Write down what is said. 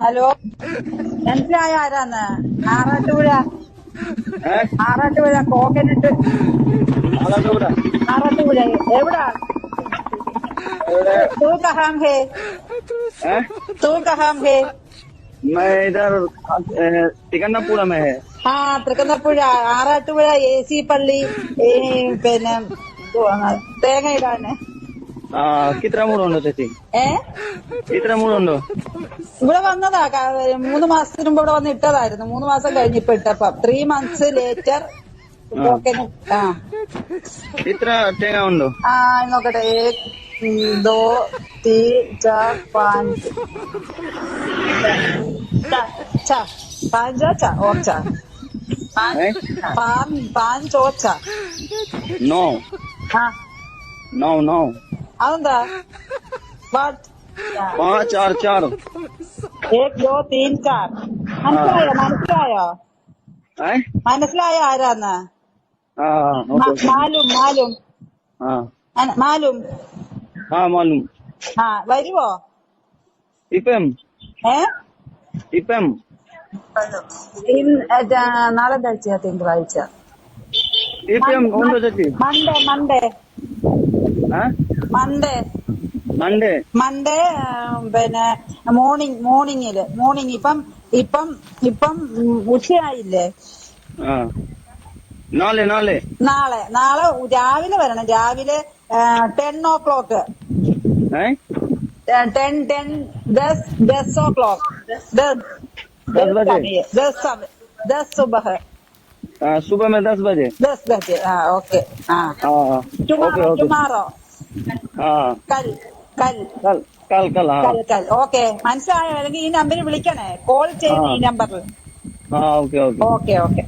Hello മനസ്സിലായ ആരാന്ന് ആറാട്ടുപുഴ ഏ? ആറാട്ടുപുഴ കോക്കനട്ട് ആളാണ്ട് ഇവിടെ. ആറാട്ടുപുഴ എവിടാ ഇവിടെ, तू कहाँ है ഏ? तू कहाँ है मैं इधर ए, तिकन्नापुरा में है ആ തൃക്കുന്നപ്പുഴ ആറാട്ടുപുഴ എ സി പള്ളി ഈ പിന്നെ എന്തുവാണ്, തേങ്ങ ഇടാന് ആ കിത്ര മൂടുണ്ടോ ചേച്ചി? ഏ? ഇത്ര മൂടുണ്ടോ ഇവിടെ വന്നതാ ക- മൂന്ന് മാസത്തിന് മുമ്പ് ഇവിടെ വന്ന് ഇട്ടതായിരുന്നു. മൂന്ന് മാസം കഴിഞ്ഞ് ഇപ്പൊ ഇട്ടപ്പം. ത്രീ മന്ത്സ് ലേറ്റർ ആ. ഇത്ര തേങ്ങ ഉണ്ടോ? ആ നോക്കട്ടെ. ഏക് ഉം, ദോ തീ ചാ പാഞ്ച് ചാ പാഞ്ചോ ചാ ഓച്ച ഏ? പാൻ പാഞ്ചോച്ച നോ. ആ. No no. അതെന്താ വാട്ട് पाँच चार चार एक दो तीन चार മനസ്സിലായോ മനസ്സിലായോ ഏ? മനസ്സിലായോ ആരാന്ന് ആ മ- ഓക്കെ മാലും മാലും ആ അന- മാലും ആ മാലും ആ വരുവോ ഇപ്പം ഏ ഇപ്പം ഇൻ- ഏ, നാളെ ആഴ്ച തിങ്കളാഴ്ച ഇപ്പം ഉണ്ടോ ചേച്ചി മൺഡേ മൺഡേ ഏ? മൺഡേ മൺഡേ മൺഡേ ആ, പിന്നെ മോർണിംഗ് മോർണിംഗില് മോർണിംഗ് ഇപ്പം ഇപ്പം ഇപ്പം ഉം, ഉച്ചയായില്ലേ ആ നാളെ നാളെ നാളെ നാളെ രാവിലെ വരണം രാവിലെ ടെൻ ഓ ക്ലോക്ക് ഏ ടെൻ ടെൻ ദസ് ദസ് ഓ ക്ലോക്ക് दस बजे दस समय दस सुबह आ, सुबह में दस बजे दस बजे हाँ ओके हाँ हाँ हाँ ओके टुमारो ओके टुमारो കൽ കൽ. കൽ കൽ ഓക്കെ. മനസ്സിലായോ അല്ലെങ്കിൽ ഈ നമ്പറിൽ വിളിക്കണേ. കോൾ ചെയ്യുന്ന ഈ നമ്പറിൽ ഓക്കെ ഓക്കെ.